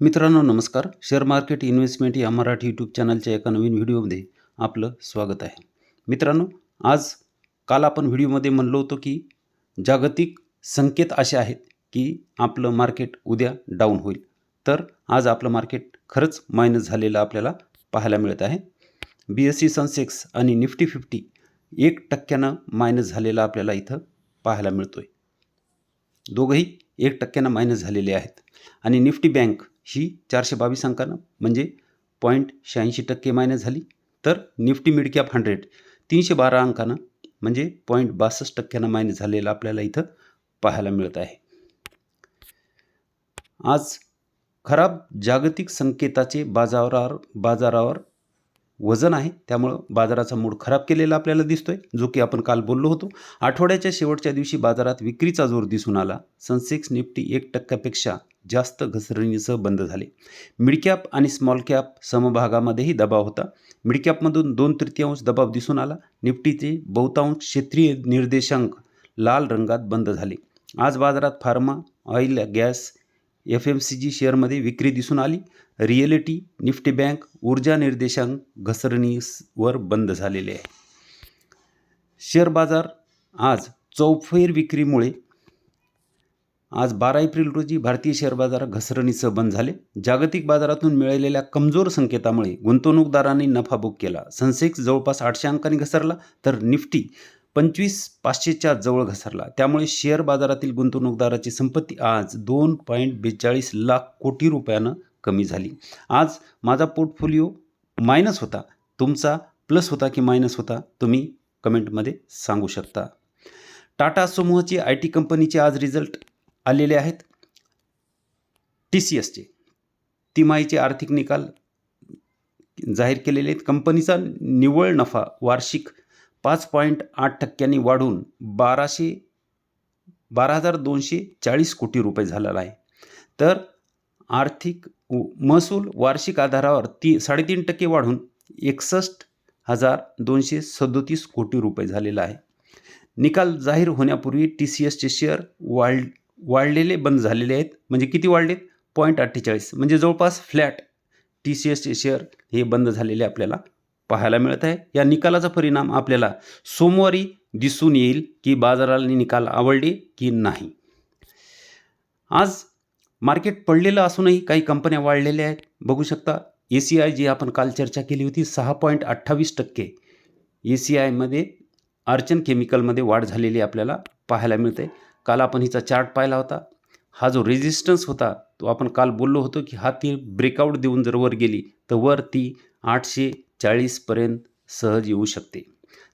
मित्रांनो नमस्कार. Share market investment या मराठी यूट्यूब चॅनलच्या एका नवीन व्हिडिओमध्ये आपलं स्वागत आहे. मित्रांनो आज काल आपण व्हिडिओमध्ये म्हणलो होतो की जागतिक संकेत असे आहेत की आपलं मार्केट उद्या डाऊन होईल. तर आज आपलं मार्केट खरंच मायनस झालेलं आपल्याला पाहायला मिळत आहे. बी एस सी सनसेक्स आणि निफ्टी फिफ्टी एक टक्क्यानं मायनस झालेला आपल्याला इथं पाहायला मिळतो आहे दोघंही एक टक्क्यानं मायनस झालेले आहेत. आणि निफ्टी बँक ही चारशे बावीस अंकानं म्हणजे पॉईंट शहाऐंशी टक्के मायनस झाली. तर निफ्टी मिडकॅप हंड्रेड तीनशे बारा अंकानं म्हणजे पॉईंट बासष्ट टक्क्यानं मायनस झालेलं आपल्याला इथं पाहायला मिळत आहे. आज खराब जागतिक संकेताचे बाजारावर बाजारावर वजन आहे. त्यामुळं बाजाराचा मूड खराब केलेला आपल्याला दिसतोय जो की आपण काल बोललो होतो. आठवड्याच्या शेवटच्या दिवशी बाजारात विक्रीचा जोर दिसून आला. सनसेक्स निफ्टी एक टक्क्यापेक्षा जास्त घसरणीसह बंद झाले. मिडकॅप आणि स्मॉल कॅप समभागामध्येही दबाव होता. मिडकॅपमधून दोन तृतीयांश दबाव दिसून आला. निफ्टीचे बहुतांश क्षेत्रीय निर्देशांक लाल रंगात बंद झाले. आज बाजारात pharma oil gas F M C G शेअरमध्ये विक्री दिसून आली. रिएलिटी निफ्टी बँक ऊर्जा निर्देशांक घसरणीवर बंद झालेले आहे. शेअर बाजार आज चौफेर विक्रीमुळे आज बारा एप्रिल रोजी भारतीय शेअर बाजारात घसरणीसह बंद झाले. जागतिक बाजारातून मिळालेल्या कमजोर संकेतामुळे गुंतवणूकदारांनी नफा बुक केला. सेन्सेक्स जवळपास आठशे अंकांनी घसरला तर निफ्टी पंचवीस पाचशेच्या जवळ घसरला. त्यामुळे शेअर बाजारातील गुंतवणूकदाराची संपत्ती आज दोन पॉईंट बेचाळीस लाख कोटी रुपयानं कमी झाली. आज माझा पोर्टफोलिओ मायनस होता. तुमचा प्लस होता की मायनस होता तुम्ही कमेंटमध्ये सांगू शकता. टाटा समूहाची आय टी कंपनीचे आज रिझल्ट आलेले आहेत. टी सी एसचे तिमाहीचे आर्थिक निकाल जाहीर केलेले आहेत. कंपनीचा निव्वळ नफा वार्षिक पाच पॉईंट आठ टक्क्यांनी वाढून बाराशे बारा हजार दोनशे चाळीस कोटी रुपये झालेला आहे. तर आर्थिक महसूल वार्षिक आधारावर ती साडेतीन टक्के वाढून एकसष्ट हजार दोनशे सदोतीस कोटी रुपये झालेला आहे. निकाल जाहीर होण्यापूर्वी टी सी एसचे शेअर वाढ वाढलेले बंद झालेले आहेत. म्हणजे किती वाढलेत? पॉईंट अठ्ठेचाळीस. म्हणजे जवळपास फ्लॅट टी सी एसचे शेअर हे बंद झालेले आपल्याला पाहायला मिळत आहे. या निकालाचा परिणाम आपल्याला सोमवारी दिसून येईल की बाजाराला निकाल आवडले की नाही. आज मार्केट पडलेलं असूनही काही कंपन्या वाढलेल्या आहेत. बघू शकता ए सी आय जी आपण काल चर्चा केली होती सहा पॉईंट अठ्ठावीस टक्के ए सी आयमध्ये अर्चन केमिकलमध्ये वाढ झालेली आपल्याला पाहायला मिळते. काल आपण हिचा चार्ट पाहिला होता. हा जो रेझिस्टन्स होता तो आपण काल बोललो होतो की हा ती ब्रेकआउट देऊन जर वर गेली तर वर ती आठशे चाळीसपर्यंत सहज येऊ शकते.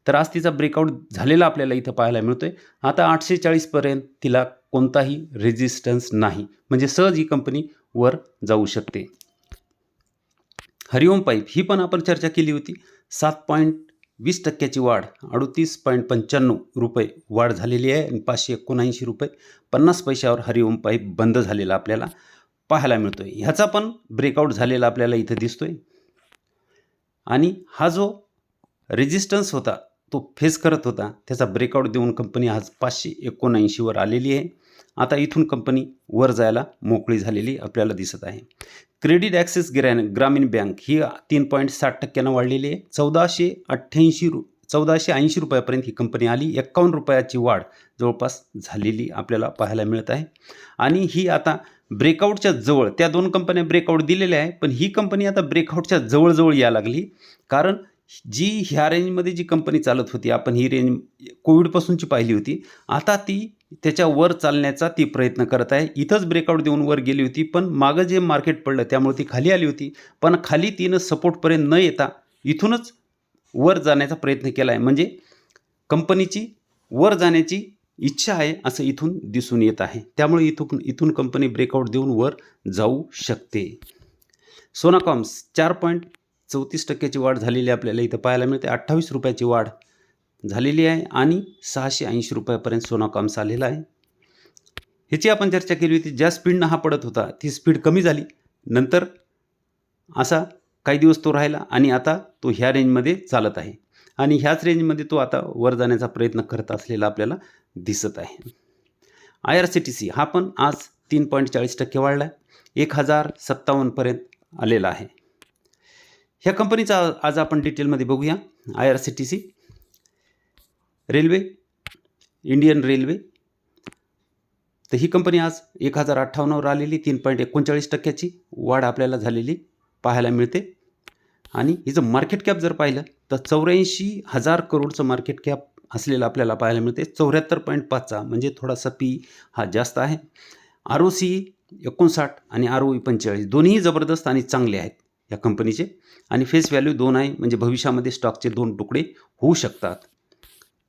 तर आज तिचा ब्रेकआउट झालेला आपल्याला इथं पाहायला मिळतो आहे आता आठशे चाळीसपर्यंत तिला कोणताही रेझिस्टन्स नाही. म्हणजे सहज ही कंपनी वर जाऊ शकते. हरिओम पाईप ही पण आपण चर्चा केली होती. सात पॉईंट वीस टक्क्याची वाढ अडतीस पॉईंट पंच्याण्णव रुपये वाढ झालेली आहे आणि पाचशे एकोणऐंशी रुपये पन्नास पैशावर हरिओम पाईप बंद झालेला आपल्याला पाहायला मिळतो आहे ह्याचा पण ब्रेकआउट झालेला आपल्याला इथं दिसतो आहे आणि हा जो रेजिस्टन्स होता तो फेस करत होता त्याचा ब्रेकआउट देऊन कंपनी आज पाचशे एकोणऐंशीवर आलेली आहे. आता इथून कंपनी वर जायला मोकळी झालेली आपल्याला दिसत आहे. क्रेडिट ॲक्सेस ग्रॅन ग्रामीण बँक ही तीन पॉईंट साठ टक्क्यानं वाढलेली आहे. चौदाशे अठ्ठ्याऐंशी रु चौदाशे ऐंशी रुपयापर्यंत ही कंपनी आली. एक्कावन्न रुपयाची वाढ जवळपास झालेली आपल्याला पाहायला मिळत आहे. आणि ही आता ब्रेकआउटच्या जवळ त्या दोन कंपन्या ब्रेकआउट दिलेल्या आहे पण ही कंपनी आता ब्रेकआउटच्या जवळजवळ यायला लागली. कारण जी ह्या रेंजमध्ये जी कंपनी चालत होती आपण ही रेंज कोविडपासूनची पाहिली होती आता ती त्याच्या वर चालण्याचा ती प्रयत्न करत आहे. इथंच ब्रेकआउट देऊन वर गेली होती पण मागं जे मार्केट पडलं त्यामुळे ती खाली आली होती. पण खाली तिनं सपोर्टपर्यंत न येता इथूनच वर जाण्याचा प्रयत्न केला आहे. म्हणजे कंपनीची वर जाण्याची इच्छा आहे असं इथून दिसून येत आहे. त्यामुळे इथून इथून कंपनी ब्रेकआउट देऊन वर जाऊ शकते. सोनाकॉम्स चार पॉईंट चौतीस टक्क्याची वाढ झालेली आपल्याला इथं पाहायला मिळते. अठ्ठावीस रुपयाची वाढ झालेली आहे आणि सहाशे ऐंशी रुपयापर्यंत सोनाकॉम्स आलेला आहे. ह्याची आपण चर्चा केली होती ज्या स्पीडनं हा पडत होता ती स्पीड कमी झाली. नंतर असा काही दिवस तो राहिला आणि आता तो ह्या रेंजमध्ये चालत आहे. आणि ह्याच रेंजमध्ये तो आता वर जाण्याचा प्रयत्न करत असलेला आपल्याला दिसत आहे. I R C T C हा पण आज तीन पॉईंट चाळीस टक्के वाढला आहे एक हजार सत्तावन्नपर्यंत आलेला आहे. ह्या कंपनीचा आज आपण डिटेलमध्ये बघूया. I R C T C railway Indian railway तर ही कंपनी आज एक हजार अठ्ठावन्नवर आलेली तीन पॉईंट एकोणचाळीस टक्क्याची वाढ आपल्याला झालेली पाहायला मिळते. आणि हिचं मार्केट कॅप जर पाहिलं तर चौऱ्याऐंशी हजार करोडचं मार्केट कॅप असलेलं आपल्याला पाहायला मिळते. चौऱ्याहत्तर पॉईंट पाचचा म्हणजे थोडासा पी हा जास्त आहे. आर ओ सी एकोणसाठ आणि आर ओ ई पंचेचाळीस दोन्ही जबरदस्त आणि चांगले आहेत. या कंपनीचे. आणि फेस व्हॅल्यू दोन आहे म्हणजे भविष्यामध्ये स्टॉकचे दोन तुकडे होऊ शकतात.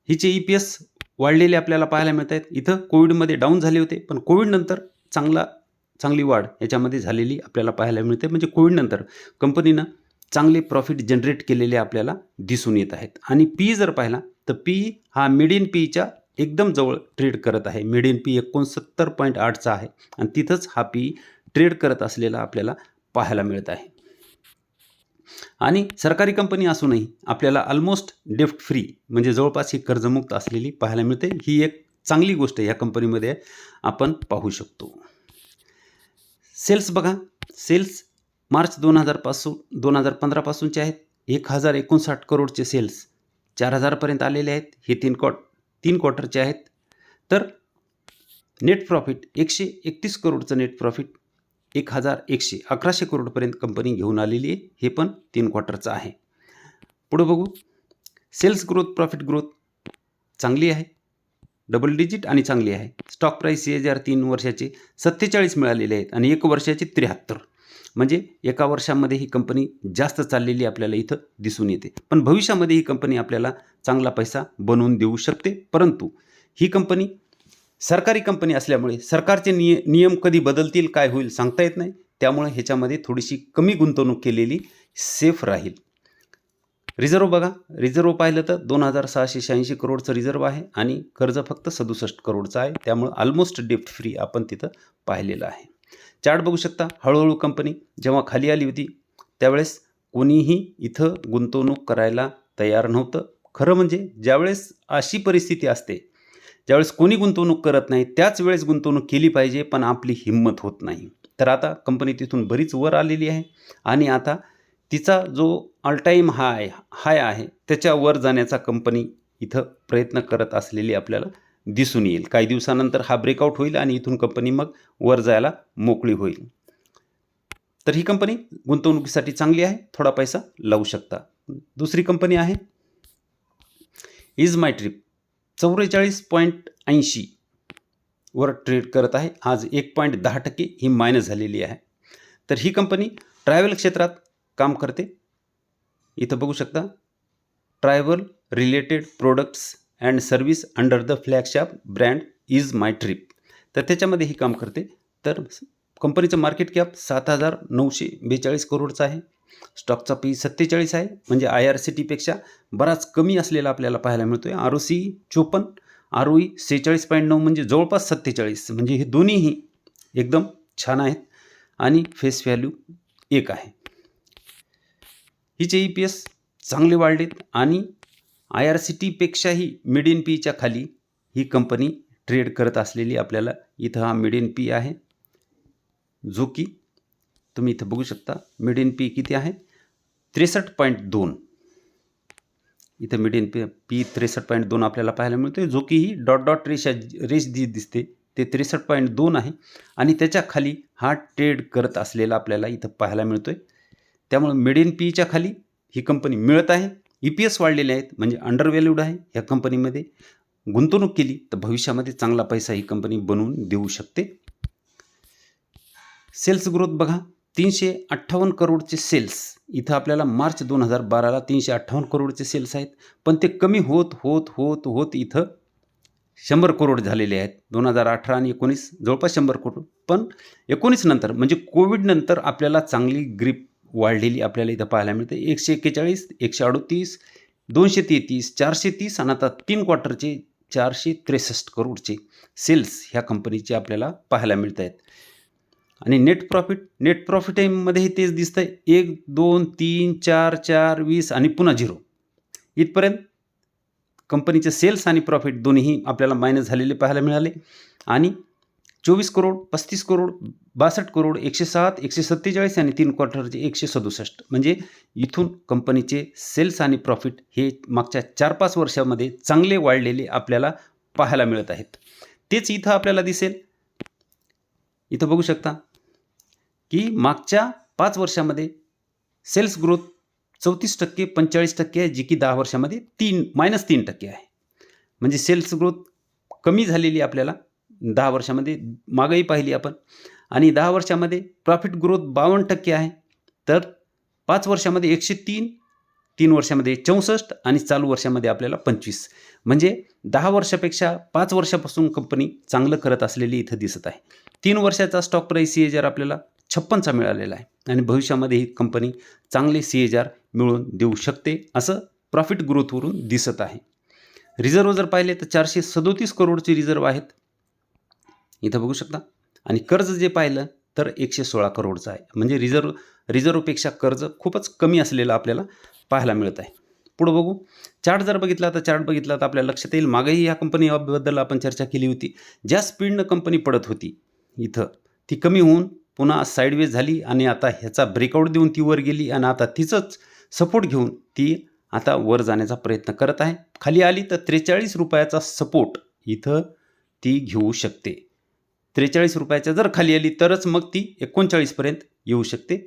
हिचे ई पी एस वाढलेले आपल्याला पाहायला मिळत आहेत इथं कोविडमध्ये डाऊन झाले होते पण कोविडनंतर चांगला चांगली वाढ याच्यामध्ये झालेली आपल्याला पाहायला मिळते. म्हणजे कोविडनंतर कंपनीनं चांगले प्रॉफिट जनरेट केलेले आपल्याला दिसून येत आहेत. आणि पी जर पाहिला तर पी हा मिडियन पीच्या एकदम जवळ ट्रेड करत आहे. मिडियन पी एकोणसत्तर पॉईंट आठचा आहे. आणि तिथंच हा पी ट्रेड करत असलेला आपल्याला पाहायला मिळत आहे. आणि सरकारी कंपनी असूनही आपल्याला ऑलमोस्ट डेफ्ट फ्री म्हणजे जवळपास ही कर्जमुक्त असलेली पाहायला मिळते. ही एक चांगली गोष्ट या कंपनीमध्ये आपण पाहू शकतो. सेल्स बघा. सेल्स मार्च दोन हजारपासून दोन हजार पंधरापासूनचे आहेत. एक हजार एकोणसाठ करोडचे सेल्स चार हजारपर्यंत आलेले आहेत. हे तीन क्वाट तीन क्वार्टरचे आहेत. तर नेट प्रॉफिट एकशे एकतीस करोडचं नेट प्रॉफिट एक हजार एकशे अकराशे करोडपर्यंत कंपनी घेऊन आलेली आहे. हे पण तीन क्वार्टरचं आहे. पुढं बघू. सेल्स ग्रोथ प्रॉफिट ग्रोथ चांगली आहे. डबल डिजिट आणि चांगली आहे. स्टॉक प्राईस सी हजार तीन वर्षाचे सत्तेचाळीस मिळालेले आहेत आणि एक वर्षाचे त्र्याहत्तर. म्हणजे एका वर्षामध्ये ही कंपनी जास्त चाललेली आपल्याला इथं दिसून येते. पण भविष्यामध्ये ही कंपनी आपल्याला चांगला पैसा बनवून देऊ शकते. परंतु ही कंपनी सरकारी कंपनी असल्यामुळे सरकारचे निय नियम कधी बदलतील काय होईल सांगता येत नाही. त्यामुळे ह्याच्यामध्ये थोडीशी कमी गुंतवणूक केलेली सेफ राहील. रिझर्व बघा. रिझर्व पाहिलं तर दोन हजार सहाशे शहाऐंशी करोडचं रिझर्व आहे आणि कर्ज फक्त सदुसष्ट करोडचं आहे. त्यामुळे ऑलमोस्ट डेप्ट फ्री आपण तिथं पाहिलेलं आहे. चार्ट बघू शकता. हळूहळू कंपनी जेव्हा खाली आली होती त्यावेळेस कोणीही इथं गुंतवणूक करायला तयार नव्हतं. खरं म्हणजे ज्यावेळेस अशी परिस्थिती असते ज्यावेळेस कोणी गुंतवणूक करत नाही त्याच वेळेस गुंतवणूक केली पाहिजे पण आपली हिंमत होत नाही. तर आता कंपनी तिथून बरीच वर आलेली आहे आणि आता तिचा जो ऑल टाईम हाय हाय आहे त्याच्या वर जाण्याचा कंपनी इथं प्रयत्न करत असलेली आपल्याला दिसून येईल. काही दिवसानंतर हा ब्रेकआउट होईल आणि इथून कंपनी मग वर जायला मोकळी होईल. तर ही कंपनी गुंतवणुकीसाठी चांगली आहे थोडा पैसा लावू शकता. दुसरी कंपनी आहे इज माय ट्रिप चौवेचाळीस पॉईंट ऐंशी वर ट्रेड करत आहे. आज एक पॉईंट दहा टक्के ही मायनस झालेली आहे. तर ही कंपनी ट्रॅव्हल क्षेत्रात काम करते. इथं बघू शकता travel related products and service under the flagship brand Ease My Trip तर त्याच्यामध्ये ही काम करते. तर कंपनीचं मार्केट कॅप सात हजार नऊशे बेचाळीस करोडचं आहे. स्टॉकचा पी सत्तेचाळीस आहे. म्हणजे आय आर सी टीपेक्षा बराच कमी असलेला आपल्याला पाहायला मिळतो आहे आर ओ सी चोपन्न आर ओ ई सेहेचाळीस पॉईंट नऊ म्हणजे जवळपास सत्तेचाळीस. म्हणजे हे दोन्हीही एकदम छान आहेत आणि फेस व्हॅल्यू एक आहे. हिचे ई पी एस चांगले वाढलेत आणि आय आर सी टीपेक्षाही मिड पीच्या खाली ही कंपनी ट्रेड करत असलेली आपल्याला इथं हा मिड पी आहे. जो की तुम्ही इथं बघू शकता मिड इन पी किती आहे? त्रेसष्ट पॉईंट दोन. इथं मिड पी पी त्रेसष्ट पॉईंट दोन आपल्याला पाहायला मिळतो जो की ही डॉट डॉट रेषा रेष जी दिसते ते त्रेसष्ट पॉईंट दोन आहे. आणि त्याच्याखाली हा ट्रेड करत असलेला आपल्याला इथं पाहायला मिळतो आहे त्यामुळे मिड पीच्या खाली ही कंपनी मिळत आहे. ई पी एस वाढलेले आहेत म्हणजे अंडर व्हॅल्यूड आहे ह्या कंपनीमध्ये गुंतवणूक केली तर भविष्यामध्ये चांगला पैसा ही कंपनी बनवून देऊ शकते. सेल्स ग्रोथ बघा. तीनशे अठ्ठावन्न करोडचे सेल्स. इथं आपल्याला मार्च दोन हजार बाराला तीनशे अठ्ठावन्न करोडचे सेल्स आहेत. पण ते कमी होत होत होत होत इथं शंभर करोड झालेले आहेत. दोन हजार अठरा आणि एकोणीस जवळपास शंभर करोड. पण एकोणीस नंतर म्हणजे कोविडनंतर आपल्याला चांगली ग्रीप वाढलेली आपल्याला इथं पाहायला मिळते. एकशे एक्केचाळीस एकशे अडतीस दोनशे तेहतीस चारशे तीस आणि आता तीन क्वार्टरचे चारशे त्रेसष्ट करोडचे सेल्स ह्या कंपनीचे आपल्याला पाहायला मिळत आहेत आणि नेट प्रॉफिट नेट प्रॉफिटमध्येही तेच दिसतं आहे एक दोन तीन चार चार वीस आणि पुन्हा झिरो इथपर्यंत कंपनीचे सेल्स आणि प्रॉफिट दोन्हीही आपल्याला मायनस झालेले पाहायला मिळाले. आणि चोवीस करोड पस्तीस करोड बासष्ट करोड एकशे सात एकशे सत्तेचाळीस आणि तीन क्वार्टरचे एकशे सदुसष्ट. म्हणजे इथून कंपनीचे सेल्स आणि प्रॉफिट हे मागच्या चार पाच वर्षामध्ये चांगले वाढलेले आपल्याला पाहायला मिळत आहेत. तेच इथं आपल्याला दिसेल. इथं बघू शकता. की मागच्या पाच वर्षामध्ये सेल्स ग्रोथ चौतीस टक्के पंचेचाळीस टक्के आहे जी की दहा वर्षामध्ये तीन मायनस तीन टक्के आहे. म्हणजे सेल्स ग्रोथ कमी झालेली आपल्याला दहा वर्षामध्ये मागही पाहिली आपण. आणि दहा वर्षामध्ये प्रॉफिट ग्रोथ बावन्न टक्के आहे. तर पाच वर्षामध्ये एकशे तीन तीन वर्षामध्ये चौसष्ट आणि चालू वर्षामध्ये आपल्याला पंचवीस. म्हणजे दहा वर्षापेक्षा पाच वर्षापासून कंपनी चांगलं करत असलेली इथं दिसत आहे. तीन वर्षाचा स्टॉक प्राईस सी जर आपल्याला छप्पनचा मिळालेला आहे. आणि भविष्यामध्ये ही कंपनी चांगले सी एच आर मिळवून देऊ शकते असं प्रॉफिट ग्रोथवरून दिसत आहे. रिझर्व जर पाहिले तर चारशे सदोतीस करोडचे रिझर्व आहेत. इथं बघू शकता. आणि कर्ज जे पाहिलं तर एकशे सोळा करोडचं आहे. म्हणजे रिझर्व रिझर्वपेक्षा कर्ज खूपच कमी असलेलं आपल्याला पाहायला मिळत आहे. पुढं बघू. चार्ट जर बघितला तर चार्ट बघितला तर आपल्या लक्षात येईल. मागेही या कंपनीबद्दल आपण चर्चा केली होती. ज्या स्पीडनं कंपनी पडत होती इथं ती कमी होऊन पुन्हा साईडवेज झाली आणि आता ह्याचा ब्रेकआउट देऊन ती वर गेली आणि आता तिचंच सपोर्ट घेऊन ती आता वर जाण्याचा प्रयत्न करत आहे. खाली आली तर त्रेचाळीस रुपयाचा सपोर्ट इथं ती घेऊ शकते. त्रेचाळीस रुपयाच्या जर खाली आली तरच मग ती एकोणचाळीसपर्यंत येऊ शकते.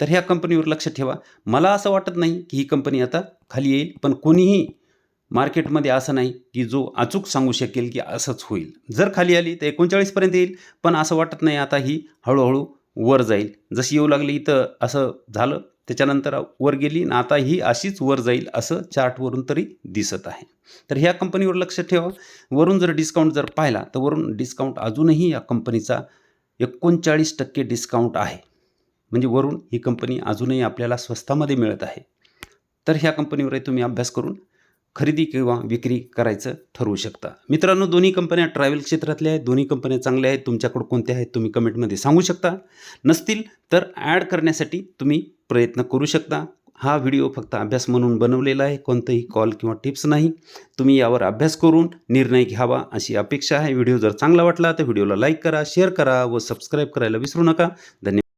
तर ह्या कंपनीवर लक्ष ठेवा. मला असं वाटत नाही की ही कंपनी आता खाली येईल पण कोणीही मार्केटमध्ये असं नाही की जो अचूक सांगू शकेल की असंच होईल. जर खाली आली तर एकोणचाळीसपर्यंत येईल पण असं वाटत नाही आता ही हळूहळू वर जाईल. जशी येऊ लागली इथं असं झालं त्याच्यानंतर वर गेली आणि आता ही अशीच वर जाईल असं चार्टवरून तरी दिसत आहे. तर ह्या कंपनीवर लक्ष ठेवा. वरून जर डिस्काउंट जर पाहिला तर वरून डिस्काउंट अजूनही या कंपनीचा एकोणचाळीस टक्के डिस्काउंट आहे. म्हणजे वरून ही कंपनी अजूनही आपल्याला स्वस्तामध्ये मिळत आहे. तर ह्या कंपनीवरही तुम्ही अभ्यास करून खरेदी किंवा विक्री करायचं ठरवू शकता. मित्रांनो दोन्ही कंपन्या ट्रॅव्हल क्षेत्रातल्या आहेत दोन्ही कंपन्या चांगल्या आहेत तुमच्याकडं कोणत्या आहेत तुम्ही कमेंटमध्ये सांगू शकता. नसतील तर ॲड करण्यासाठी तुम्ही प्रयत्न करू शकता. हा व्हिडिओ फक्त अभ्यास म्हणून बनवलेला आहे कोणतंही कॉल किंवा टिप्स नाही. तुम्ही यावर अभ्यास करून निर्णय घ्यावा अशी अपेक्षा आहे. व्हिडिओ जर चांगला वाटला तर व्हिडिओला लाईक करा शेअर करा व सबस्क्राईब करायला विसरू नका. धन्यवाद.